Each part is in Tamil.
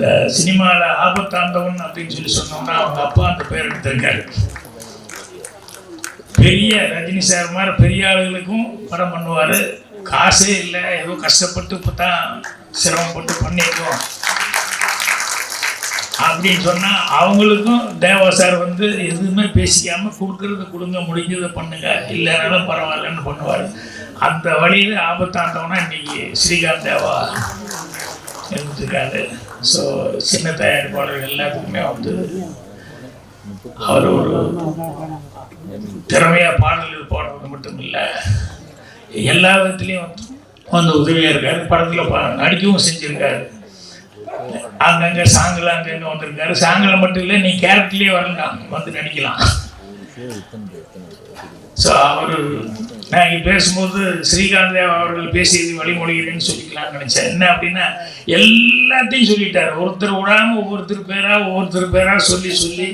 இந்த சினிமாவில் ஆபத்தாண்டவன் அப்படின்னு சொல்லி சொன்னோம்னா அவங்க அப்பா அந்த பேர் எடுத்திருக்காரு. பெரிய ரஜினி சார் மாதிரி பெரிய ஆளுகளுக்கும் படம் பண்ணுவார். காசே இல்லை ஏதோ கஷ்டப்பட்டு இப்போ தான் சிரமப்பட்டு பண்ணியிருக்கோம். அப்படின்னு சொன்னால் அவங்களுக்கும் தேவா சார் வந்து எதுவுமே பேசிக்காமல் கொடுக்குறத கொடுங்க முடிஞ்சதை பண்ணுங்க. இல்லைனாலும் பரவாயில்லன்னு பண்ணுவார். அந்த வழியில் ஆபத்தாண்டவனா இன்னைக்கு ஸ்ரீகாந்த் தேவா இருந்திருக்காரு. ஸோ சின்ன தயாரிப்பாளர்கள் எல்லாத்துக்குமே வந்து அவர் ஒரு திறமையாக பாடல்கள் பாடுறது மட்டும் இல்லை எல்லா விதத்துலேயும் வந்து வந்து உதவியாக இருக்காரு. படத்தில் நடிக்கவும் செஞ்சுருக்காரு. அங்கங்கே சாங்கில் அங்கங்கே வந்திருக்காரு. சாங்கில் மட்டும் இல்லை நீ கேரக்டர்லேயே வரலாம். வந்து நடிக்கலாம். ஸோ அவர் நான் இங்கே பேசும்போது ஸ்ரீகாந்த் தேவ் அவர்கள் பேசியது வழிமொழிகிறேன்னு சொல்லிக்கலாம்னு நினச்சேன். என்ன அப்படின்னா எல்லாத்தையும் சொல்லிட்டார். ஒருத்தர் விடாமல் ஒவ்வொருத்தர் பேராக ஒவ்வொருத்தர் பேராக சொல்லி சொல்லி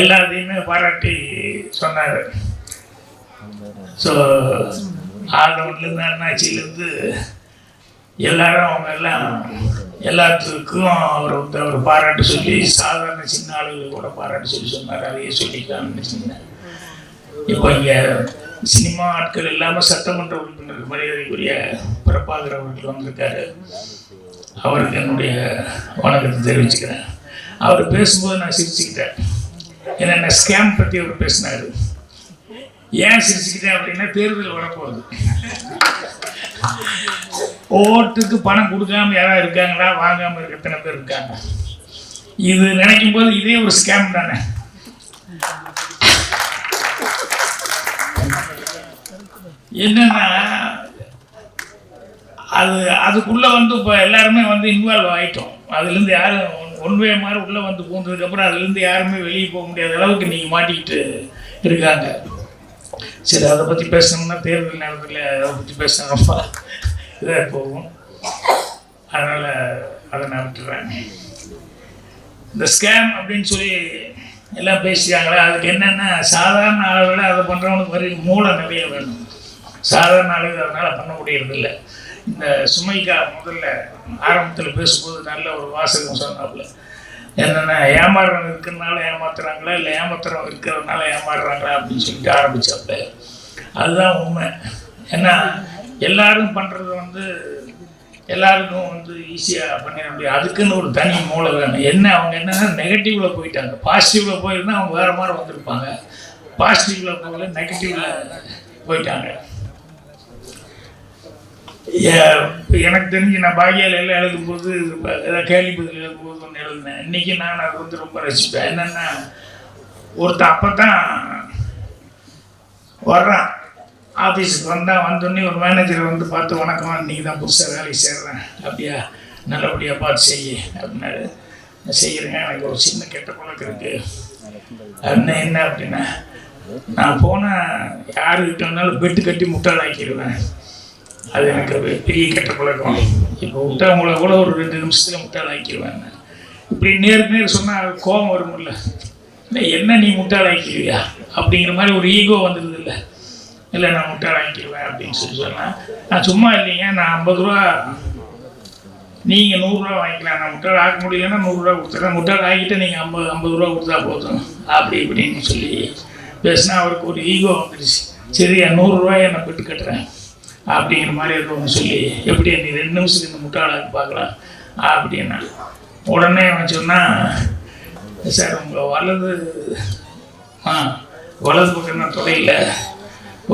எல்லாத்தையுமே பாராட்டி சொன்னார். ஸோ ஆண்டவன்லேருந்து அண்ணாச்சியிலேருந்து எல்லாரும் அவங்க எல்லாம் எல்லாத்துக்கும் அவர் வந்து அவர் பாராட்டு சொல்லி சாதாரண சின்ன ஆளுகளுக்கு கூட பாராட்டு சொல்லி சொன்னார். அதையே சொல்லிக்கலாம்னு நினச்சிருந்தேன் இப்போ இங்கே சினிமா ஆட்கள் இல்லாமல் சட்டமன்ற உறுப்பினர் மரியாதைக்குரிய பிரபாகர் அவர்கள் வந்திருக்காரு. அவருக்கு என்னுடைய வணக்கத்தை தெரிவிச்சுக்கிறேன். அவர் பேசும்போது நான் சிரிச்சுக்கிட்டேன். என்னென்ன ஸ்கேம் பற்றி அவர் பேசினார். ஏன் சிரிச்சுக்கிட்டேன் அப்படின்னா தேர்தல் வரப்போகுது. ஓட்டுக்கு பணம் கொடுக்காம யாராவது இருக்காங்களா? வாங்காமல் எத்தனை பேர் இருக்காங்க? இது நினைக்கும் போது இதே ஒரு ஸ்கேம் தானே. என்னன்னா அது அதுக்குள்ளே வந்து இப்போ எல்லாருமே வந்து இன்வால்வ் ஆகிட்டோம் அதுலேருந்து யாரும் ஒன்வே மாதிரி உள்ளே வந்து பூந்ததுக்கப்புறம் அதுலேருந்து யாருமே வெளியே போக முடியாத அளவுக்கு நீங்கள் மாட்டிக்கிட்டு இருக்காங்க. சரி அதை பற்றி பேசணும்னா தேர்தல் நேரத்தில் அதை பற்றி பேச இதாக போகும். அதனால் அதை நான் விட்டுறேன் இந்த ஸ்கேம் அப்படின்னு சொல்லி எல்லாம் பேசிட்டாங்களே? அதுக்கு என்னென்னா சாதாரண ஆளை விட அதை பண்ணுறவனுக்கு வரை மூளை நிறைய வேணும். சாதாரண ஆளுங்க அதனால் பண்ண முடியறதில்ல. இந்த சுமைக்கா முதல்ல ஆரம்பத்தில் பேசும்போது நல்ல ஒரு வாசகம் சொன்னாப்புல. என்னென்னா ஏமாறுறவங்க இருக்கிறதுனால ஏமாத்துறாங்களா இல்லை ஏமாத்துறவங்க இருக்கிறதுனால ஏமாறுறாங்களா அப்படின்னு சொல்லிட்டு ஆரம்பிச்சாப்புல. அதுதான் உண்மை. ஏன்னா எல்லாரும் பண்ணுறது வந்து எல்லாருக்கும் வந்து ஈஸியாக பண்ணிட முடியும். அதுக்குன்னு ஒரு தனி மூளை வேணும். என்ன அவங்க என்னென்னா நெகட்டிவில் போயிட்டாங்க. பாசிட்டிவில் போயிருந்தால் அவங்க வேறு மாதிரி வந்திருப்பாங்க. பாசிட்டிவில் போகல நெகட்டிவில் போயிட்டாங்க. எனக்கு தெரிஞ்சு நான் பாகியால் எல்லாம் எழுதும்போது ஏதாவது கேள்வி பதில் எழுதும்போது ஒன்று எழுதினேன். இன்றைக்கி நான் அதை வந்து ரொம்ப ரசிப்பேன். என்னென்னா ஒருத்தன் அப்போ தான் வர்றான். ஆஃபீஸுக்கு வந்தால் வந்தோடனே ஒரு மேனேஜரை வந்து பார்த்து வணக்கம் இன்றைக்கி தான் புதுசாக வேலைக்கு சேர்றேன். அப்படியா? நல்லபடியாக பார்த்து செய் அப்படின்னாரு. நான் செய்கிறேங்க எனக்கு ஒரு சின்ன கெட்ட பழக்கம் இருக்குது அப்படின்னா என்ன? அப்படின்னா நான் போனால் யாருக்கிட்ட வேணாலும் பெட்டு கட்டி முட்டாளாக்கிடுவேன் அது எனக்கு பெரிய கெட்ட பழக்கம். இப்போ விட்டவங்கள கூட ஒரு ரெண்டு நிமிஷத்தில் முட்டாளாக்கிடுவேன் நான். இப்படி நேருக்கு நேர் சொன்னால் கோபம் வரும்ல. இல்லை என்ன நீ முட்டாளாக்கிடுவியா அப்படிங்கிற மாதிரி ஒரு ஈகோ வந்துடுது இல்லை இல்லை நான் முட்டாளாக்கிடுவேன் அப்படின்னு சொல்லி சொன்னேன் நான் சும்மா இல்லைங்க நான் ஐம்பது ரூபா நீங்கள் நூறுரூவா வாங்கிக்கலாம். நான் முட்டாள் ஆக்க முடியலன்னா நூறுரூவா கொடுத்துறேன். முட்டாள் ஆக்கிட்டு நீங்கள் ஐம்பது ஐம்பது ரூபா கொடுத்தா போதும். அப்படி இப்படின்னு சொல்லி பேசினா அவருக்கு ஒரு ஈகோ வந்துடுச்சு சரியா நூறுரூவாயை நான் பெட்டு கட்டுறேன். அப்படிங்கிற மாதிரி இருக்கவங்க சொல்லி எப்படி நீ ரெண்டு நிமிஷத்துக்கு இந்த முட்டாளாக பார்க்கலாம்? அப்படின்னா உடனே அவன் சொன்னால் சார் உங்கள் வலது ஆ வலது பக்கம் தான் தொடையில்.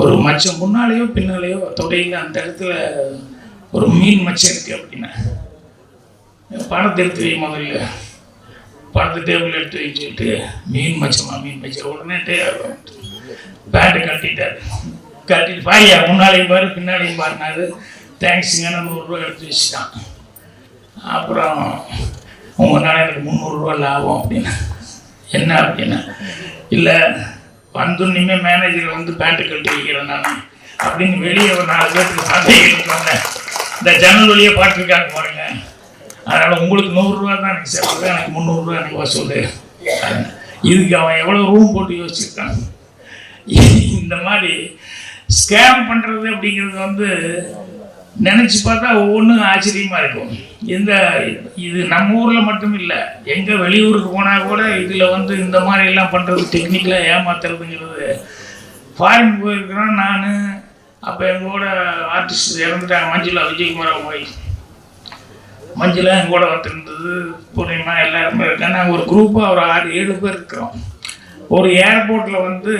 ஒரு மச்சம் முன்னாலேயோ பின்னாலேயோ தொடையில் அந்த இடத்துல ஒரு மீன் மச்சம் இருக்குது அப்படின்னா பணத்தை எடுத்து வை முதல்ல. பணத்தை டேபிள் எடுத்து வைன்னு சொல்லிட்டு மீன் மச்சமா மீன் மச்சம். உடனே டே பேட்டை கட்டிட்டார் கட்டிட்டு பாரியா முன்னாலையும் பாரு பின்னாலையும் பாருனாரு தேங்க்ஸுங்க நான் நூறுரூவா எடுத்து வச்சுட்டான். அப்புறம் உங்களால் எனக்கு முந்நூறுரூவா லாபம் அப்படின்னு. என்ன அப்படின்னா? இல்லை வந்தோன்னுமே மேனேஜர் வந்து பேண்ட்டு கட்டி வைக்கிறேன் நான். அப்படின்னு வெளியே ஒரு நாலு பேருக்கு சந்தேகம் வந்தேன். இந்த ஜன்னல் வழியே பாட்டுருக்காங்க பாருங்க. அதனால் உங்களுக்கு நூறுரூவா தான் எனக்கு செலவு எனக்கு முந்நூறுரூவா எனக்கு வசூல். இதுக்கு அவன் எவ்வளோ ரூம் போட்டு யோசிச்சிருக்கான்? இந்த மாதிரி ஸ்கேம் பண்ணுறது அப்படிங்கிறது வந்து நினச்சி பார்த்தா ஒவ்வொன்றும் ஆச்சரியமாக இருக்கும். இந்த இது நம்ம ஊரில் மட்டும் இல்லை எங்கே வெளியூருக்கு போனால் கூட இதில் வந்து இந்த மாதிரி எல்லாம் பண்ணுறது டெக்னிக்கலாக ஏமாத்துறதுங்கிறது ஃபாரின் போயிருக்கிறோம் நான். அப்போ எங்கூட ஆர்டிஸ்ட் இறந்துட்டாங்க. மஞ்சுளா விஜயகுமார் போய் மஞ்சுளா என் கூட வந்துருந்தது. பூர்ணிமா எல்லாருமே இருக்கேன் நாங்கள் ஒரு குரூப்பாக ஒரு ஆறு ஏழு பேர் இருக்கிறோம். ஒரு ஏர்போர்ட்டில் வந்து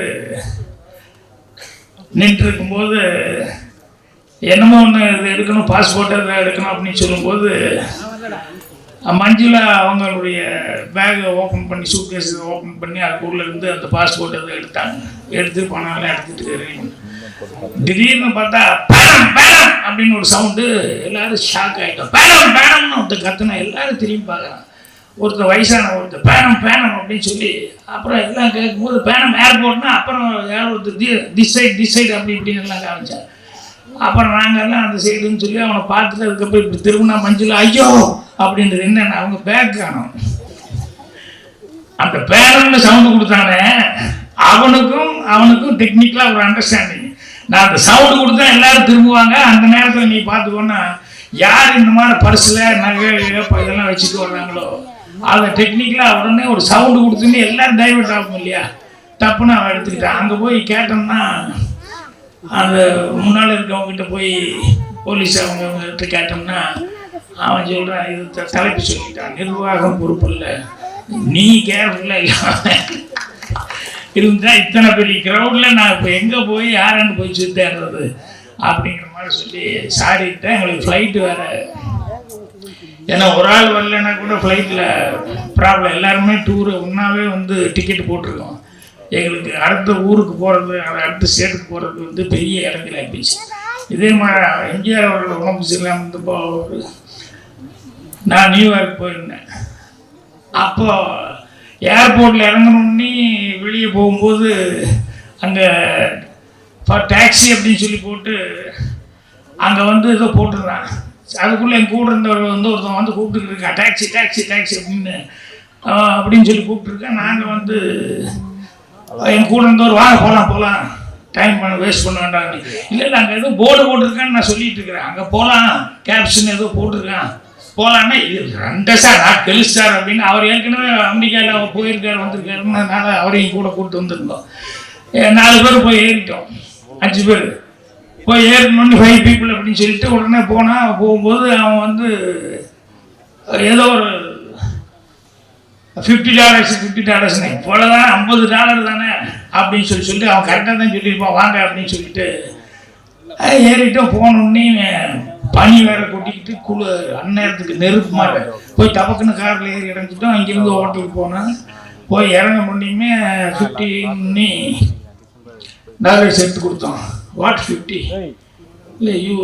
நின்றுருக்கும் போது என்னமோ ஒன்று இது எடுக்கணும் பாஸ்போர்ட் இதை எடுக்கணும் அப்படின்னு சொல்லும்போது மஞ்சுளா அவங்களுடைய பேக்கை ஓப்பன் பண்ணி சூட்கேஸ் ஓப்பன் பண்ணி அதுக்குள்ளேருந்து அந்த பாஸ்போர்ட் அதை எடுத்தாங்க. எடுத்து பணம்லாம் எடுத்துகிட்டு எறியும். திடீர்னு பார்த்தா பேடம் பேடம் அப்படின்னு ஒரு சவுண்டு எல்லாரும் ஷாக் ஆகிட்டோம் பேடம் பேடம்னு ஒருத்தர் கத்துனா எல்லாரும் திரும்பி பார்க்குறாங்க. ஒருத்தர் வயசான ஒருத்தர் பேனம் பேனம் அப்படின்னு சொல்லி அப்புறம் எல்லாம் கேட்கும்போது பேனம் ஏர்போர்ட்னா அப்புறம் யார் ஒருத்தர் the this side this side அப்படி இப்படின்னு எல்லாம் காமிச்சார். அப்புறம் நாங்கெல்லாம் அந்த சைடுன்னு சொல்லி அவனை பார்த்துட்டு அதுக்கப்புறம் இப்படி திரும்பினா மஞ்சள் ஐயோ அப்படின்றது என்னென்ன அவங்க பேக் காணும். அந்த பேரன்னு சவுண்டு கொடுத்தானே அவனுக்கும் அவனுக்கும் டெக்னிக்கலாக ஒரு அண்டர்ஸ்டாண்டிங் நான் அந்த சவுண்டு கொடுத்தா எல்லாரும் திரும்புவாங்க அந்த நேரத்தில் நீ பார்த்துக்கோன்னா யார் இந்த மாதிரி பர்ஸில் நகை இதெல்லாம் வச்சுட்டு வர்றாங்களோ? அதை டெக்னிக்கலாக உடனே ஒரு சவுண்டு கொடுத்துன்னு எல்லாரும் டைவர்ட் ஆகும் இல்லையா? டப்புன்னு அவன் எடுத்துக்கிட்டான். அங்கே போய் கேட்டோம்னா அந்த முன்னால் இருக்கவங்ககிட்ட போய் போலீஸ் அவங்க அவங்ககிட்ட கேட்டோம்னா அவன் சொல்கிறான் இது தலைப்பு சொல்லிட்டான். நிர்வாகம் பொறுப்பில்ல நீ கேர்ஃபுல்லாக இல்லாமல் இருந்தால் இத்தனை பெரிய க்ரௌடில் நான் இப்போ எங்கே போய் யாருன்னு போய் சுத்தேறது அப்படிங்கிற மாதிரி சொல்லி சாரிட்டேன் எங்களுக்கு ஃப்ளைட்டு வேறு ஏன்னா ஒரு ஆள் வரலன்னா கூட ஃப்ளைட்டில் ப்ராப்ளம் எல்லாருமே டூரு ஒன்றாவே வந்து டிக்கெட் போட்டிருக்கோம். எங்களுக்கு அடுத்த ஊருக்கு போகிறது அடுத்த ஸ்டேட்டுக்கு போகிறது வந்து பெரிய இடத்துல ஆகிடுச்சு இதே மாதிரி எம்ஜிஆர் அவர்கள் உடம்பு சரியில்லாமல் இருந்தப்போ ஒரு நான் நியூயார்க் போயிருந்தேன். அப்போ ஏர்போர்ட்டில் இறங்கணுன்னே வெளியே போகும்போது அங்கே டாக்ஸி அப்படின்னு சொல்லி போட்டு அங்கே வந்து ஏதோ போட்டுருந்தான் அதுக்குள்ளே என் கூட இருந்தவர் வந்து ஒருத்தன் வந்து கூப்பிட்டுட்டு இருக்கான் டாக்ஸி டாக்ஸி டாக்ஸி அப்படின்னு. அப்படின்னு சொல்லி கூப்பிட்டுருக்கேன். நாங்கள் வந்து என் கூட இருந்தவர் வாங்க போகலாம் போகலாம் டைம் பண்ண வேஸ்ட் பண்ண வேண்டாம். இல்லை இல்லை அங்கே எதுவும் போர்டு போட்டிருக்கான்னு நான் சொல்லிட்டு இருக்கிறேன். அங்கே போகலாம் கேப்ஷன் ஏதோ போட்டிருக்கான். போகலான்னா இது ரெண்டு சார் நான் கெலுசு சார் அப்படின்னு அவர் ஏற்கனவே அமெரிக்காவில் அவர் போயிருக்காரு வந்திருக்காருன்றதுனால அவரையும் கூட கூப்பிட்டு வந்திருந்தோம். ஏ, நாலு பேர் போய் ஏறிட்டோம். அஞ்சு பேர். போய் ஏறணும்னு ஃபைவ் பீப்புள் அப்படின்னு சொல்லிட்டு உடனே போனால் போகும்போது அவன் வந்து ஏதோ ஒரு ஃபிஃப்டி டாலர்ஸ் ஃபிஃப்டி டாலர்ஸ் இவ்வளோதான் ஐம்பது டாலர் தானே அப்படின்னு சொல்லி சொல்லிட்டு அவன் கரெக்டாக தான் சொல்லியிருப்பான். வாங்க அப்படின்னு சொல்லிட்டு ஏறிட்டோம் போனோடனே பனி வேற கொட்டிக்கிட்டு குழு அந்நேரத்துக்கு நெருப்பு மாதிரி போய் டபக்குன்னு காரில் ஏறி இறங்கிட்டோம். அங்கேருந்து ஹோட்டலுக்கு போனோம் போய் இறங்க முடியுமே ஃபிஃப்டின்னு டாலர்ஸ் எடுத்து கொடுத்தோம் வாட் ஃபிஃப்டி இல்லை you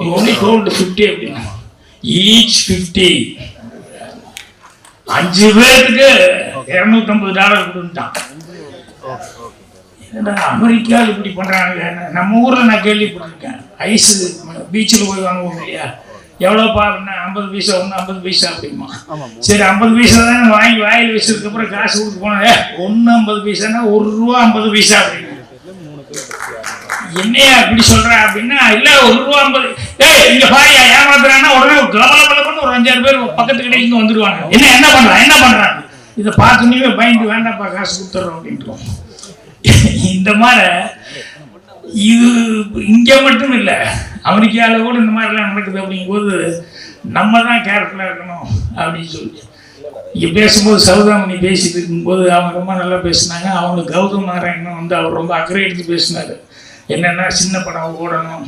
you only told fifty அப்படின்னா ஈச் ஃபிஃப்டி அஞ்சு பேருக்கு இரநூத்தம்பது டாலர் கொடுத்துட்டான் அமெரிக்காவில் இப்படி பண்ணுறாங்க நம்ம ஊரில் நான் கேள்விப்பட்டிருக்கேன். ஐஸு பீச்சில் போய் வாங்குவோம் இல்லையா? எவ்வளோப்பா அப்படின்னா ஐம்பது பைசா ஒன்று ஐம்பது பைசா அப்படிமா. சரி ஐம்பது பைசா தான் வாங்கி வாயில் வச்சதுக்கப்புறம் காசு கொடுத்து போனேன். ஒன்று ஐம்பது பைசானா ஒரு ரூபா ஐம்பது பைசா அப்படின்னு என்னையா இப்படி சொல்ற அப்படின்னா இல்ல ஒரு ரூபா ஐம்பது. ஏய் இங்க பாரியா ஏமாத்துறான்னா உடனே கலபல கலமன்னு ஒரு அஞ்சாறு பேர் பக்கத்து கடைக்கு வந்துருவாங்க. என்ன என்ன பண்றான் என்ன பண்றான் இதை பார்த்துனே பயந்து வேண்டாம்ப்பா காசு கொடுத்துட்றோம் அப்படின்ட்டு. இந்த மாதிரி இது இங்கே மட்டும் இல்லை அமெரிக்காவில் கூட இந்த மாதிரிலாம் நடக்குது அப்படிங்கும்போது நம்ம தான் கேர்ஃபுல்லாக இருக்கணும் அப்படின்னு சொல்லி. இங்கே பேசும்போது சௌதாமணி பேசிட்டு இருக்கும்போது அவங்க ரொம்ப நல்லா பேசினாங்க. அவங்க கௌதம் நாராயணன் வந்து அவர் ரொம்ப அக்கறை எடுத்து பேசினார். என்னென்னா சின்ன படம் ஓடணும்.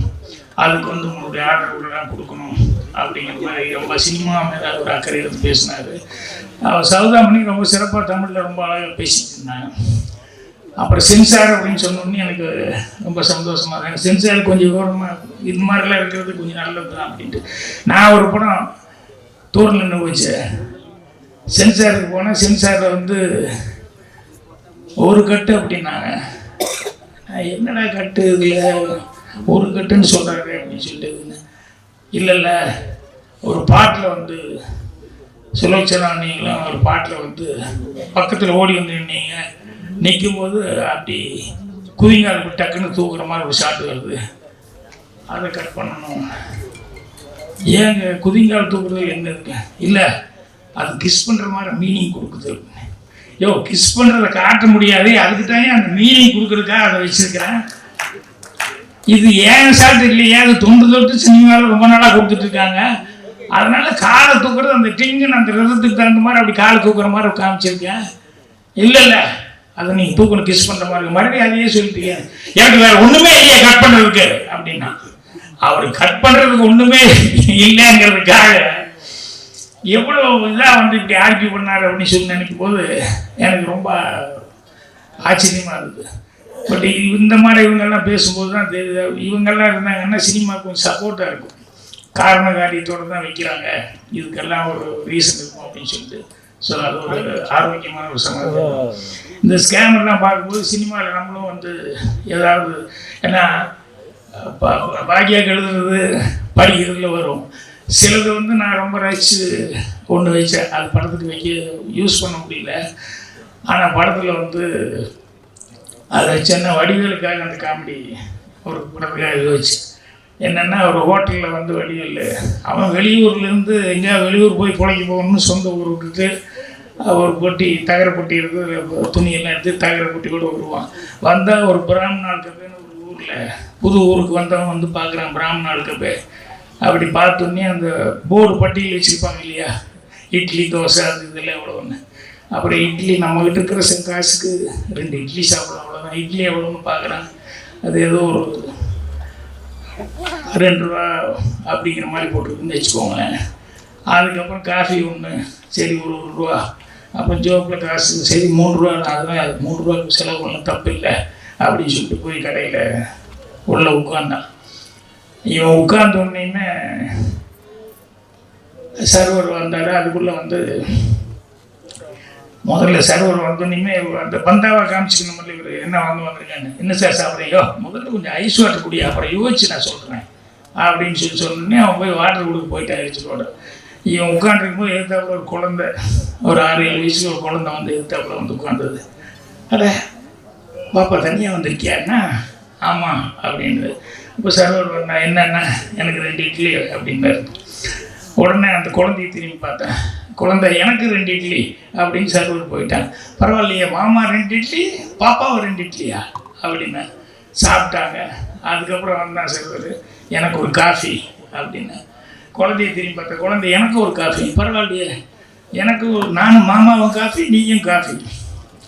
அதுக்கு வந்து உங்களுடைய ஆர்டர்கள்லாம் கொடுக்கணும். அப்படிங்கிற மாதிரி ரொம்ப சினிமா மேலே ஒரு அக்கறை எடுத்து பேசினார். அவர் சௌதாமணி ரொம்ப சிறப்பாக தமிழில் ரொம்ப அழகாக பேசிட்டு இருந்தாங்க அப்புறம் சென்சார் அப்படின்னு சொன்னோடனே எனக்கு ரொம்ப சந்தோஷமாக இருந்தது சென்சார் கொஞ்சம் விவரமாக இது மாதிரிலாம் இருக்கிறது கொஞ்சம் நல்லது தான் அப்படின்ட்டு. நான் ஒரு படம் டூரில் நின்று போச்சு. சென்சாருக்கு போனால் சென்சாரில் வந்து ஒரு கட்டு அப்படின்னாங்க. என்னடா கட்டு இதில்? ஒரு கட்டுன்னு சொல்கிறாரு அப்படின்னு சொல்லிட்டு இல்லை இல்லை ஒரு பாட்டில் வந்து சுலோச்சனா நீங்களும் ஒரு பாட்டில் வந்து பக்கத்தில் ஓடி வந்து நின்னீங்க. நிற்கும்போது அப்படி குதிங்கால் டக்குன்னு தூக்குற மாதிரி ஒரு ஷாட் வருது. அதை கட் பண்ணணும். ஏங்க குதிங்கால் தூக்குறது என்ன இருக்கு? இல்லை அது கிஸ் பண்ணுற மாதிரி மீனிங் கொடுக்குது. யோ கிஸ் பண்ணுறதை காட்ட முடியாது அதுக்கு தானே அந்த மீனிங் கொடுக்குறதுக்காக அதை வச்சிருக்கிறேன்? இது ஏன் சாட்டு இல்லையா அது தொண்டு தொட்டு சினிமாவில் ரொம்ப நாளாக கொடுத்துட்ருக்காங்க அதனால் காலை தூக்குறது அந்த டிங்குன்னு அந்த ரதத்துக்கு தகுந்த மாதிரி அப்படி காலை தூக்குற மாதிரி காமிச்சிருக்கேன். இல்லை இல்லை. அதை நீங்கள் தூக்கணும் கிஸ் பண்ணுற மாதிரி மறுபடியும் அதையே சொல்லிட்டீங்க. எனக்கு வேறு ஒன்றுமே இல்லையே கட் பண்ணுறதுக்கு அப்படின்னா. அவர் கட் பண்ணுறதுக்கு ஒன்றுமே இல்லைங்கிறதுக்காக எவ்வளோ இதாக வந்து இப்படி ஆர்கியூ பண்ணார் அப்படின்னு சொல்லி நினைக்கும் போது எனக்கு ரொம்ப ஆச்சரியமாக இருக்குது பட் இந்த மாதிரி இவங்கெல்லாம் பேசும்போது தான் தெரியுது. இவங்கெல்லாம் இருந்தாங்கன்னா சினிமாவுக்கு கொஞ்சம் சப்போர்ட்டாக இருக்கும். காரண காரியத்தோடு தான் வைக்கிறாங்க. இதுக்கெல்லாம் ஒரு ரீசன் இருக்கும் அப்படின்னு சொல்லிட்டு. ஸோ அது ஒரு ஆரோக்கியமான ஒரு சமாதானம் இந்த ஸ்கேமர்லாம் பார்க்கும்போது சினிமாவில் நம்மளும் வந்து ஏதாவது ஏன்னா பா- பாக்கியாக எழுதுறது படிக்கிறதுல வரும். சிலது வந்து நான் ரொம்ப ரசித்து கொண்டு வச்சேன் அது படத்துக்கு வைக்க யூஸ் பண்ண முடியல. ஆனால் படத்தில் வந்து அதை சின்ன வடிவேலுக்காக அந்த காமெடி ஒரு படத்துக்காக யோசிச்சு என்னென்னா ஒரு ஹோட்டலில் வந்து வடிவேல் அவன் வெளியூர்லேருந்து எங்கேயாவது வெளியூர் போய் பிழைக்க போகணும்னு சொந்த ஊர் விட்டுட்டு ஒரு பொட்டி தகர பொட்டி இருக்கு துணியெல்லாம் எடுத்து தகர பொட்டி கூட வருவான். வந்தால் ஒரு பிராமணா கப்பேன்னு ஒரு ஊரில் புது ஊருக்கு வந்தவன் வந்து பார்க்குறான் பிராமணால் கப்பே அப்படி பார்த்தோன்னே அந்த போர்டு பட்டியல் வச்சுருப்பாங்க இல்லையா? இட்லி தோசை அது இதெல்லாம் எவ்வளோன்னு அப்புறம் இட்லி நம்மகிட்ட இருக்கிற சில காசுக்கு ரெண்டு இட்லி சாப்பிடலாம் அவ்வளோதான் இட்லி எவ்வளோன்னு பார்க்குறாங்க. அது ஏதோ ஒரு ரெண்டு ரூபா அப்படிங்கிற மாதிரி போட்டுருக்குன்னு வச்சுக்கோங்களேன். அதுக்கப்புறம் காஃபி ஒன்று சரி ஒரு ஒரு ரூபா. அப்புறம் ஜோப்பில் காசு சரி மூணு ரூபா அதெல்லாம் மூணு ரூபாய்க்கு செலவு ஒன்றும் தப்பு இல்லை. அப்படின்னு சொல்லிட்டு போய் கடையில் உள்ளே உட்காந்தான். இவன் உட்கார்ந்த உடனேயுமே சர்வர் வந்தார். அதுக்குள்ளே வந்து முதல்ல சர்வர் வந்தோடனே அந்த பந்தாவை காமிச்சிக்கணும். இவர் என்ன வாங்க வந்திருக்கான்னு என்ன சார் சாப்பிட்றீங்க? முதல்ல கொஞ்சம் ஐஸ் வாட்டர் குடி. அப்புறம் யோசிச்சு நான் சொல்கிறேன் அப்படின்னு சொல்லி சொன்னோடனே அவன் போய் வாட்டர் கொடுக்க போயிட்டான் எரிச்சலோட இவன் உட்காந்துருக்கும் போது எதிர்த்தாப்புல ஒரு குழந்தை ஒரு ஆறு ஏழு வயசுக்கு ஒரு குழந்தை வந்து எதிர்த்தாப்புல வந்து உட்காந்தது அட பாப்பா தனியாக வந்திருக்கியாண்ணா ஆமாம் அப்படின்னு இப்போ சர்வர் வந்தா என்னென்ன எனக்கு ரெண்டு இட்லி அப்படின்னாரு உடனே அந்த குழந்தைய திரும்பி பார்த்தேன். குழந்தை எனக்கு ரெண்டு இட்லி அப்படின்னு சர்வர் போயிட்டான் பரவாயில்லையே மாமா ரெண்டு இட்லி பாப்பாவை ரெண்டு இட்லியா? அப்படின்னு சாப்பிட்டாங்க. அதுக்கப்புறம் வந்தான் சர்வர் எனக்கு ஒரு காஃபி அப்படின்னு. குழந்தைய திரும்பி பார்த்த குழந்தை எனக்கு ஒரு காஃபி பரவாயில்லையே. எனக்கு ஒரு நானும் மாமாவும் காஃபி நீயும் காஃபி.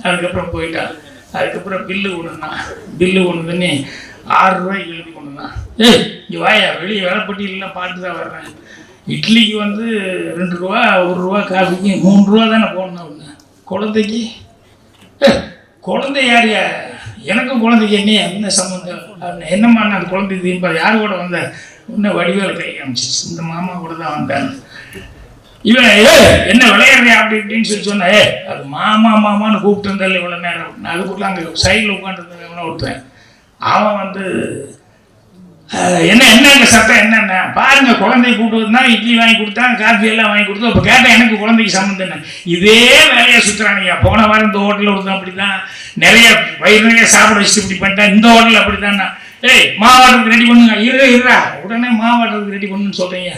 அதுக்கப்புறம் போயிட்டான் அதுக்கப்புறம் பில்லு கொண்டுனான் பில்லு ஒன்று பண்ணி ஆறு எழுதி ஏய் இங்கே வாயா வெளியே வேலைப்பட்டியலாம் பார்த்து தான் வர்றேன். இட்லிக்கு வந்து ரெண்டு ரூபா ஒரு ரூபா காஃபிக்கு மூணு ரூபா தானே போடணும் அப்படின்னு. குழந்தைக்கு? குழந்தை யார்யா எனக்கும் குழந்தைக்கு என்ன என்ன சம்மந்தம் அப்படின்னு. என்னம்மா நான் அந்த குழந்தை தீம்பா யார் கூட வந்த? இன்னும் வடிவேல் கை அமைச்சிச்சு இந்த மாமா கூட தான் வந்தாங்க இவன் ஏ என்ன விளையாடுறியா அப்படி இப்படின்னு சொல்லி சொன்னா ஏ அது மாமா மாமான்னு கூப்பிட்டு இருந்தால இவ்வளோ நேரம் அது அதுக்குள்ள அங்கே சைடில் உட்காந்துருந்தவன ஒருத்தன். அவன் வந்து என்ன என்னங்க சட்டம் என்னென்ன பாருங்க குழந்தைய கூப்பிட்டு வந்தா இட்லி வாங்கி கொடுத்தான் காஃபி எல்லாம் வாங்கி கொடுத்தோம் இப்போ கேட்டேன் எனக்கு குழந்தைக்கு சம்மந்தம் என்ன? இதே வேலையை சுற்றுறானுங்க போன வாரம் இந்த ஹோட்டலில் ஒருத்தன் அப்படி தான் நிறைய வயிறு நிறைய சாப்பிட வச்சு இப்படி பண்ணிட்டேன். இந்த ஹோட்டலில் அப்படி தானே ஏய் மாவாட்டுறதுக்கு ரெடி பண்ணுங்க. இரு இருடா. உடனே மாவாட்டுறதுக்கு ரெடி பண்ணுன்னு சொல்கிறீங்க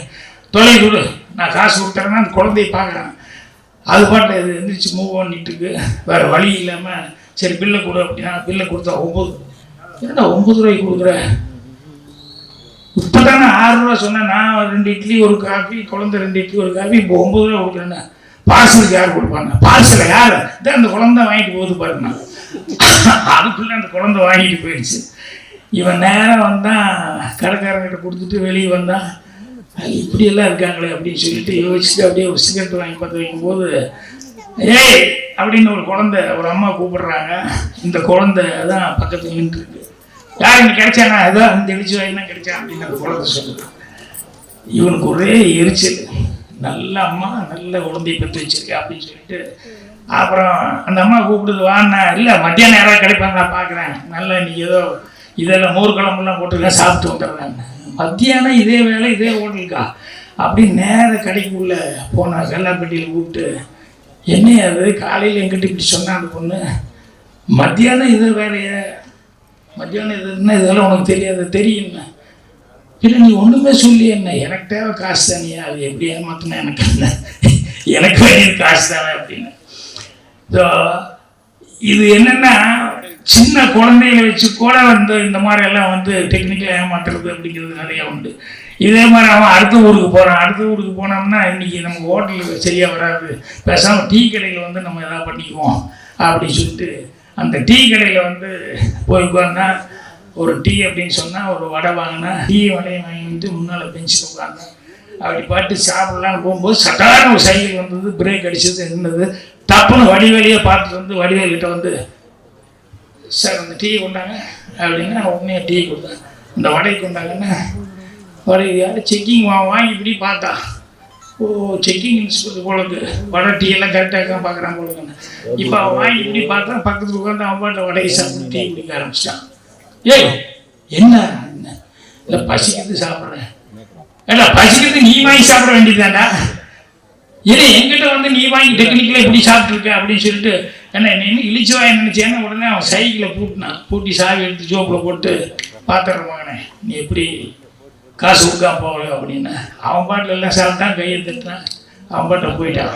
தொலை கொடு. நான் காசு கொடுத்துறேன்னா அந்த குழந்தைய பார்க்குறேன். அது பாட்டு இது எந்திரிச்சு மூவ் பண்ணிட்டு இருக்கு. வேறு வழி இல்லாமல் சரி பில்லை கொடு அப்படின்னா பில்லை கொடுத்தா ஒம்பது. என்னடா ஒம்பது ரூபாய்க்கு கொடுக்குற? இப்போ தானே ஆறு ரூபா சொன்னேன். நான் ரெண்டு இட்லி ஒரு காஃபி குழந்தை ரெண்டு இட்லி ஒரு காஃபி இப்போ ஒம்பது ரூபா கொடுக்குறேன்னா பார்சலுக்கு யார் கொடுப்பாங்க? பார்சலை யார்? இதான் அந்த குழந்தை வாங்கிட்டு போகுது பாருங்க. அதுக்குள்ளே அந்த குழந்தை வாங்கிட்டு போயிடுச்சு. இவன் நேரம் வந்தான் கடைக்காரங்கிட்ட கொடுத்துட்டு வெளியே வந்தான் அது இப்படியெல்லாம் இருக்காங்களே அப்படின்னு சொல்லிட்டு யோசிச்சுட்டு அப்படியே ஒரு சிகரெட் வாங்கி பார்த்து வைக்கும்போது ஏய்! அப்படின்னு ஒரு குழந்தை ஒரு அம்மா கூப்பிடுறாங்க. இந்த குழந்தை தான் பக்கத்தில் நின்றுருக்கு. யார் இங்கே கிடைச்சானா ஏதோ இந்த இடிச்சு வாங்கினா கிடைச்சா அப்படின்னு குழந்தை சொல்லுது இவனுக்கு ஒரே எரிச்சல். நல்ல அம்மா நல்ல குழந்தைய பெற்று வச்சிருக்கா அப்படின்னு சொல்லிட்டு அப்புறம் அந்த அம்மா கூப்பிடுது வாண்ணா இல்லை மத்தியானம் யாராவது கிடைப்பாங்க நான் பார்க்குறேன் நல்லா நீ ஏதோ இதெல்லாம் மோர் குழம்புலாம் போட்டுருக்கேன் சாப்பிட்டு வந்துடுறேன். மத்தியானம் இதே வேலை இதே ஹோட்டலுக்கா? அப்படி நேர கடைக்குள்ளே போனால் செல்லாப்பட்டியில் கூப்பிட்டு என்ன அது காலையில் எங்கிட்ட இப்படி சொன்னா பொண்ணு மத்தியானம் இது வேலையை மத்தியானம் இது என்ன இதெல்லாம் உனக்கு தெரியாது தெரியுங்க இல்லை நீ ஒன்றுமே சொல்லி என்ன? எனக்கு தேவை காசு தானியா அது எப்படி ஏமாத்தினா எனக்கு என்ன எனக்கு வேண்டியது காசு தானே அப்படின்னு. ஸோ இது என்னென்னா சின்ன குழந்தைகளை வச்சு கூட வந்து இந்த மாதிரி எல்லாம் வந்து டெக்னிக்கலாக ஏமாத்துறது அப்படிங்கிறது நிறையா உண்டு. இதே மாதிரி அவன் அடுத்த ஊருக்கு போகிறான் அடுத்த ஊருக்கு போனோம்னா இன்றைக்கி நமக்கு ஹோட்டலுக்கு சரியாக வராது. பேசாமல் டீ கடையில் வந்து நம்ம எதாவது பண்ணிக்குவோம் அப்படின்னு சொல்லிட்டு அந்த டீ கடையில் வந்து போய் உட்கார்ந்தா ஒரு டீ அப்படின்னு சொன்னால் ஒரு வடை வாங்கினா டீ வடையை வாங்கிட்டு முன்னால் பெஞ்சில் உட்காந்தேன் அப்படி பாட்டு சாப்பிடலான்னு போகும்போது சட்டான ஒரு சைக்கிள் வந்தது பிரேக் அடிச்சது இருந்தது. தப்புன்னு வடிவேலியே பார்த்துட்டு வந்து வடிவேலிட்ட வந்து சார் அந்த டீ கொண்டாங்க அப்படின்னா உடனே டீ கொடுத்தேன் இந்த வடை கொண்டாங்கன்னா வடை யாரும் செக்கிங் வா வாங்கி இப்படி பார்த்தா. ஓ செக்கிங் உங்களுக்கு போலக்கு வடை டீ எல்லாம் கரெக்டாக இருக்கா பார்க்குறான் போலக்குன்னு இப்போ அவன் வாங்கி இப்படி பார்த்தா பக்கத்தில் உட்காந்து அவன் பாட்டை வடையை சாப்பிட்டு டீ குடிக்க ஆரம்பிச்சிட்டான். ஏய் என்ன என்ன? இல்லை பசிக்கிறது சாப்பிட்றேன். இல்லை பசிக்கிறது நீ வாங்கி சாப்பிட வேண்டியதுதான்டா. இல்லை என்கிட்ட வந்து நீ வாங்கி டெக்னிக்கலாக இப்படி சாப்பிட்ருக்க அப்படின்னு சொல்லிட்டு என்ன நீ இழிச்சு வாங்கி நினச்சேன்னா உடனே அவன் சைக்கிளை பூட்டினான். பூட்டி சாவி எடுத்து ஜோப்பில் போட்டு பார்த்துட்ற மகனே நீ எப்படி காசு கொடுக்காம போகல அப்படின்னு. அவன் பாட்டில் எல்லாம் சாப்பிட்டான் கையை திட்டான் அவன் பாட்டை போயிட்டான்.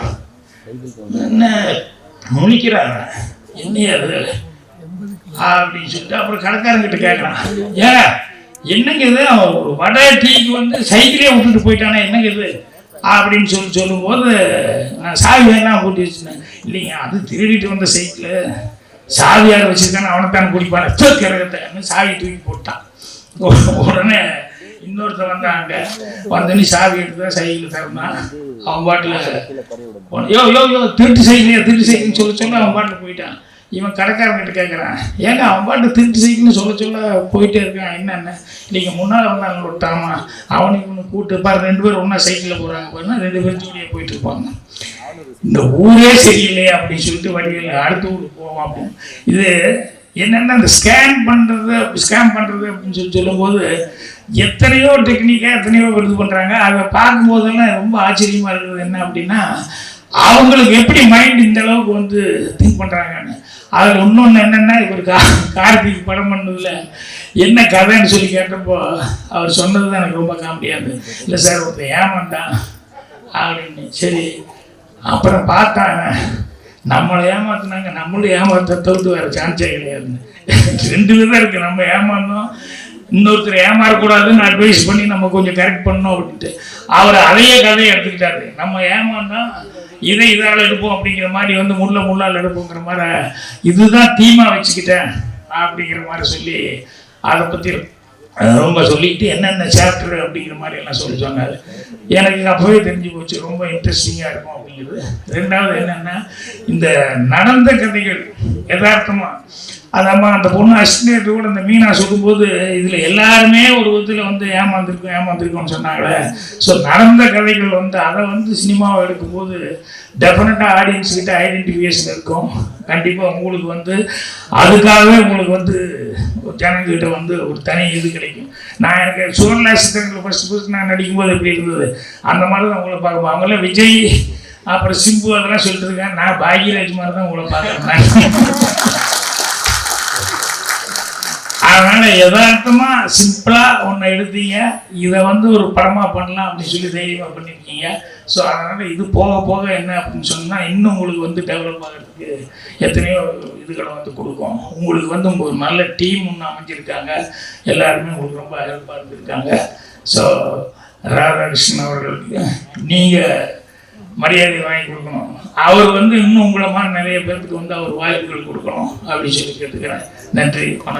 என்ன முழிக்கிறான் என்னையா அது? அப்படின்னு சொல்லிட்டு அப்புறம் கடைக்காரங்கிட்ட கேட்குறான் ஏன் என்னங்க இது? அவன் ஒரு வடை டீக்கு வந்து சைக்கிளே விட்டுட்டு போயிட்டானே என்னங்க இது? அப்படின்னு சொல்லி சொல்லும்போது நான் சாவி வேணாம் கூட்டி வச்சுனேன் இல்லைங்க அது திருடிட்டு வந்த சைக்கிள். சாவியார் வச்சுருக்கானே அவனைத்தான் குடிப்பான கிரகத்தை சாவி தூக்கி போட்டான். உடனே இன்னொருத்தன் வந்தாங்க வந்தனி சாவி எடுத்து தான் சைக்கிள் தரணும் அவன் பாட்டில் யோ யோ யோ திருட்டு சைக்கிள் திருட்டு சைக்கிள்னு சொல்ல சொல்ல அவன் பாட்டில் போயிட்டான். இவன் கடைக்காரங்கிட்ட கேட்குறான் ஏங்க அவன் பாட்டு திருட்டு சைக்கிள்னு சொல்ல சொல்ல போயிட்டே இருக்கான் என்னென்ன? நீங்கள் முன்னால் வந்தாங்க விட்டாமா அவனுக்கு இவனு கூப்பிட்டு பாரு ரெண்டு பேரும் ஒன்றா சைக்கிளில் போகிறாங்க பாருன்னா ரெண்டு பேரும் ஜோடியாக போயிட்டு இருப்பாங்க. இந்த ஊரே சரியில்லையே அப்படின்னு சொல்லிட்டு வண்டியில் அடுத்த ஊருக்கு போவோம் அப்படின்னு இது என்னென்ன இந்த ஸ்கேன் பண்ணுறது ஸ்கேன் பண்ணுறது அப்படின்னு சொல்லி சொல்லும்போது எத்தனையோ டெக்னிக்காக எத்தனையோ இது பண்ணுறாங்க அதை பார்க்கும்போதெல்லாம் ரொம்ப ஆச்சரியமாக இருக்கிறது என்ன அப்படின்னா அவங்களுக்கு எப்படி மைண்ட் இந்த அளவுக்கு வந்து திங்க் பண்ணுறாங்கன்னு அதில் இன்னொன்று என்னென்னா இவர் கா கார்த்திக் படம் பண்ணதில் என்ன கதைன்னு சொல்லி கேட்டப்போ அவர் சொன்னது தான் எனக்கு ரொம்ப காமெடியாது இல்லை சார் ஒருத்தன் ஏமாந்தான். அப்படின்னு. சரி. அப்புறம் பார்த்தாங்க நம்மளை ஏமாத்தினாங்க. நம்மளும் ஏமாத்த தவிர்த்து வேறு சான்ஸே கிடையாதுன்னு. ரெண்டு விதம் இருக்குது நம்ம ஏமாந்தோம். இன்னொருத்தர் ஏமாறக்கூடாதுன்னு அட்வைஸ் பண்ணி நம்ம கொஞ்சம் கரெக்ட் பண்ணோம் அப்படின்ட்டு. அவர் அதையே கதையை எடுத்துக்கிட்டாரு. நம்ம ஏமாந்தா இதை இதால் எடுப்போம் அப்படிங்கிற மாதிரி வந்து முள்ள முள்ளால் எடுப்போங்கிற மாதிரி இதுதான் தீமா வச்சுக்கிட்டேன் அப்படிங்கிற மாதிரி சொல்லி அதை பற்றி ரொம்ப சொல்லிட்டு என்னென்ன சாப்டர் அப்படிங்கிற மாதிரி எல்லாம் சொல்லி சொன்னார். எனக்கு அப்போவே தெரிஞ்சு போச்சு ரொம்ப இன்ட்ரெஸ்டிங்காக இருக்கும் அப்படிங்கிறது. ரெண்டாவது என்னென்னா இந்த நடந்த கதைகள் யதார்த்தமாக அதாம்மா அந்த பொண்ணு அசிஸ்டன்ட் கூட இந்த மீனா சொல்லும்போது இதில் எல்லாருமே ஒரு விதத்தில் வந்து ஏமாந்துருக்கோம் ஏமாந்துருக்கோம்னு சொன்னாங்களே. ஸோ நடந்த கதைகள் வந்து அதை வந்து சினிமாவை எடுக்கும்போது டெஃபினட்டாக ஆடியன்ஸ்கிட்ட ஐடென்டிஃபிகேஷன் இருக்கும். கண்டிப்பாக உங்களுக்கு வந்து அதுக்காகவே உங்களுக்கு வந்து ஒரு ஜனங்கிட்ட வந்து ஒரு தனி இது கிடைக்கும். நான் எனக்கு சுவர்ணாசிரியர்கள் ஃபஸ்ட் ஃபஸ்ட் நான் நடிக்கும்போது எப்படி இருந்தது? அந்த மாதிரி தான் உங்களை பார்க்க அவங்களாம் விஜய் அப்புறம் சிம்பு அதெல்லாம் சொல்லிட்டு இருக்கேன் நான் பாக்யராஜ் மாதிரி தான் உங்களை பார்க்குறேன். அதனால யதார்த்தமா சிம்பிளா ஒன்று எழுதிங்க இதை வந்து ஒரு படமா பண்ணலாம் அப்படின்னு சொல்லி தைரியமா பண்ணியிருக்கீங்க ஸோ அதனால இது போக போக என்ன அப்படின்னு சொன்னா இன்னும் உங்களுக்கு வந்து டெவலப் ஆகிறதுக்கு எத்தனையோ இதுகளை வந்து கொடுக்கும். உங்களுக்கு வந்து ஒரு நல்ல டீம் ஒன்று அமைஞ்சிருக்காங்க. எல்லாருமே உங்களுக்கு ரொம்ப ஹெல்ப்பாக இருந்திருக்காங்க. ஸோ ராதாகிருஷ்ணன் அவர்களுக்கு நீங்கள் மரியாதை வாங்கி கொடுக்கணும். அவர் வந்து இன்னும் உங்களை மாதிரி நிறைய பேருக்கு வந்து அவர் வாய்ப்புகள் கொடுக்கணும். அப்படின்னு சொல்லி கேட்டுக்கிறேன். நன்றி வணக்கம்.